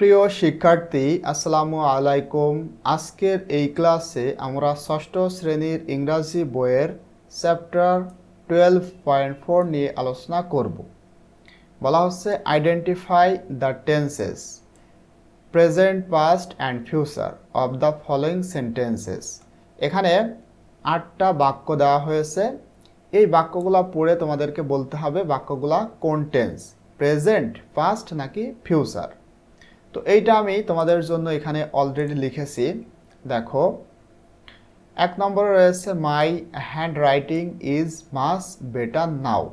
প্রিয় শিক্ষার্থী, আসসালামু আলাইকুম। আজকের এই ক্লাসে আমরা ষষ্ঠ শ্রেণির ইংরাজি বইয়ের চ্যাপ্টার টুয়েলভ পয়েন্ট ফোর নিয়ে আলোচনা করব। বলা হচ্ছে, identify the tenses, present, past and future of the following sentences. এখানে আটটা বাক্য দেওয়া হয়েছে। এই বাক্যগুলো পড়ে তোমাদেরকে বলতে হবে, বাক্যগুলা কোন টেন্স, প্রেজেন্ট, পাস্ট নাকি ফিউচার। তো এইটা আমি তোমাদের জন্য এখানে অলরেডি লিখেছি। দেখো, এক নম্বরে রয়েছে my handwriting is much better now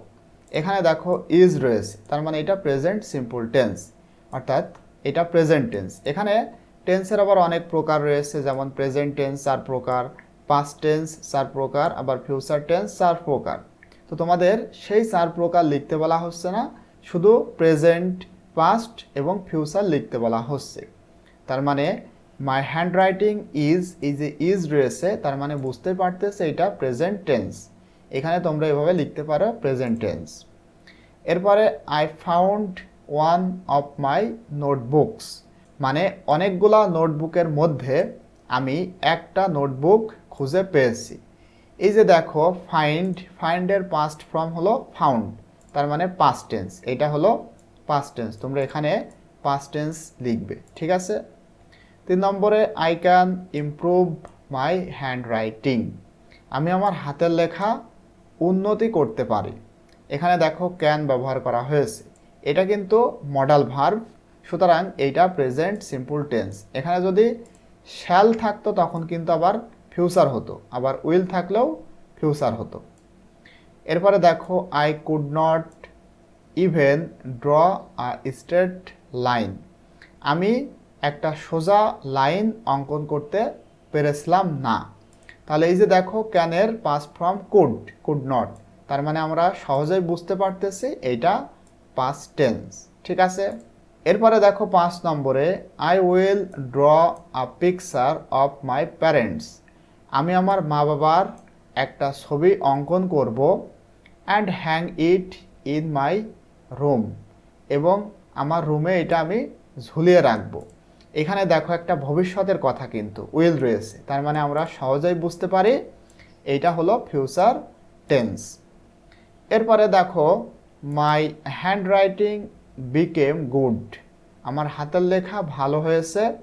এখানে দেখো ইজ রয়েছে, তার মানে এটা প্রেজেন্ট সিম্পল টেন্স অর্থাৎ এটা প্রেজেন্ট টেন্স এখানে টেন্সের আবার অনেক প্রকার রয়েছে, যেমন প্রেজেন্ট টেন্স চার প্রকার পাস্ট টেন্স চার প্রকার, আবার ফিউচার টেন্স চার প্রকার। তো তোমাদের সেই চার প্রকার লিখতে বলা হচ্ছে না, শুধু প্রেজেন্ট পাস্ট এবং ফিউচার লিখতে বলা হচ্ছে। তার মানে মাই হ্যান্ড রাইটিং ইজ এই যে ইজ রয়েছে, তার মানে বুঝতে পারতেছে এটা প্রেজেন্ট টেন্স এখানে তোমরা এভাবে লিখতে পারো প্রেজেন্ট টেন্স এরপরে I found one of my notebooks মানে অনেকগুলা নোটবুকের মধ্যে আমি একটা নোটবুক খুঁজে পেয়েছি। এই যে দেখো ফাইন্ড ফাইন্ডের পাস্ট ফর্ম হলো ফাউন্ড তার মানে পাস্ট টেন্স এটা হলো পাস্ট টেন্স তোমরা এখানে পাস্ট টেন্স লিখবে, ঠিক আছে? তিন নম্বরে I can improve my handwriting আমি আমার হাতের লেখা উন্নতি করতে পারি। এখানে দেখো ক্যান ব্যবহার করা হয়েছে। এটা কিন্তু মডাল ভার্ভ সুতরাং এইটা প্রেজেন্ট সিম্পল টেন্স এখানে যদি শ্যাল থাকতো তখন কিন্তু আবার ফিউচার হতো, আবার উইল থাকলেও ফিউচার হতো। এরপরে দেখো I could not even draw a straight line আমি একটা সোজা লাইন অঙ্কন করতে পেরেছিলাম না। তাহলে এই যে দেখো ক্যানের past form could could not তার মানে আমরা সহজেই বুঝতে পারতেছি এইটা পাস টেন্স ঠিক আছে? এরপরে দেখো পাঁচ নম্বরে I will draw a picture of my parents আমি আমার মা বাবার একটা ছবি অঙ্কন করব and hang it in my room এবং আমার রুমে এটা আমি ঝুলিয়ে রাখব। এখানে দেখো একটা ভবিষ্যতের কথা কিন্তু, উইল রয়েছে। তার মানে আমরা সহজেই বুঝতে পারি এইটা হলো ফিউচার টেন্স। এরপরে দেখো, my handwriting became good. আমার হাতের লেখা ভালো হয়েছে।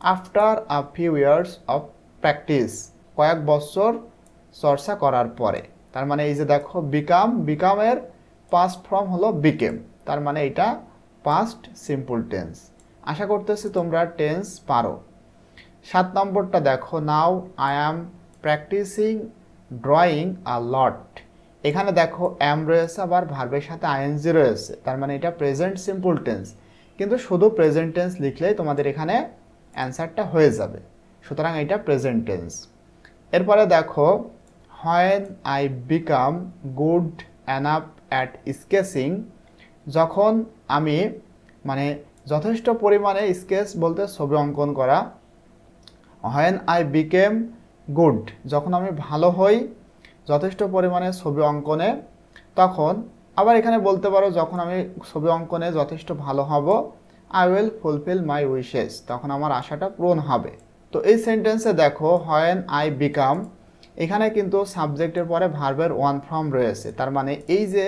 After a few years of practice, কয়েক বছর চর্চা করার পরে। তার মানে এই যে দেখো, বিকাম, বিকামের পাস্ট ফর্ম হলো বিকেম তার মানে এটা পাস্ট সিম্পল টেন্স আশা করতেছি তোমরা টেন্স পারো। সাত নম্বরটা দেখো now I am practicing drawing a lot এখানে দেখো অ্যাম রয়েছে, আবার ভার্বের সাথে আইএনজি রয়েছে, তার মানে এটা প্রেজেন্ট সিম্পল টেন্স কিন্তু শুধু প্রেজেন্ট টেন্স লিখলেই তোমাদের এখানে অ্যান্সারটা হয়ে যাবে। সুতরাং এটা প্রেজেন্ট টেন্স এরপরে দেখো when I become good enough at sketching যখন আমি মানে যথেষ্ট পরিমাণে স্কেচ বলতে ছবি অঙ্কন করা হোয়েন আই বিকেম গুড যখন আমি ভালো হই, যথেষ্ট পরিমাণে ছবি অঙ্কনে, তখন আবার এখানে বলতে পারো যখন আমি ছবি অঙ্কনে যথেষ্ট ভালো হব I will fulfil my wishes তখন আমার আশাটা পূরণ হবে। তো এই সেন্টেন্সে দেখো হোয়েন আই বিকাম এখানে কিন্তু সাবজেক্টের পরে ভার্বের ওয়ান ফর্ম রয়েছে। তার মানে এই যে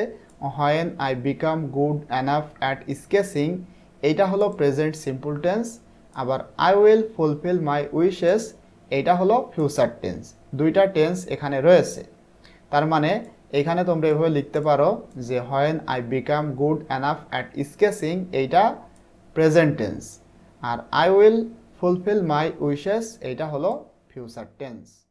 when I become good enough at sketching এইটা হলো প্রেজেন্ট সিম্পল টেন্স আবার I will fulfil my wishes এইটা হলো ফিউচার টেন্স দুইটা টেন্স এখানে রয়েছে। তার মানে এখানে তোমরা এভাবে লিখতে পারো যে when I become good enough at sketching এইটা present tense R I will fulfil my wishes এইটা হলো ফিউচার টেন্স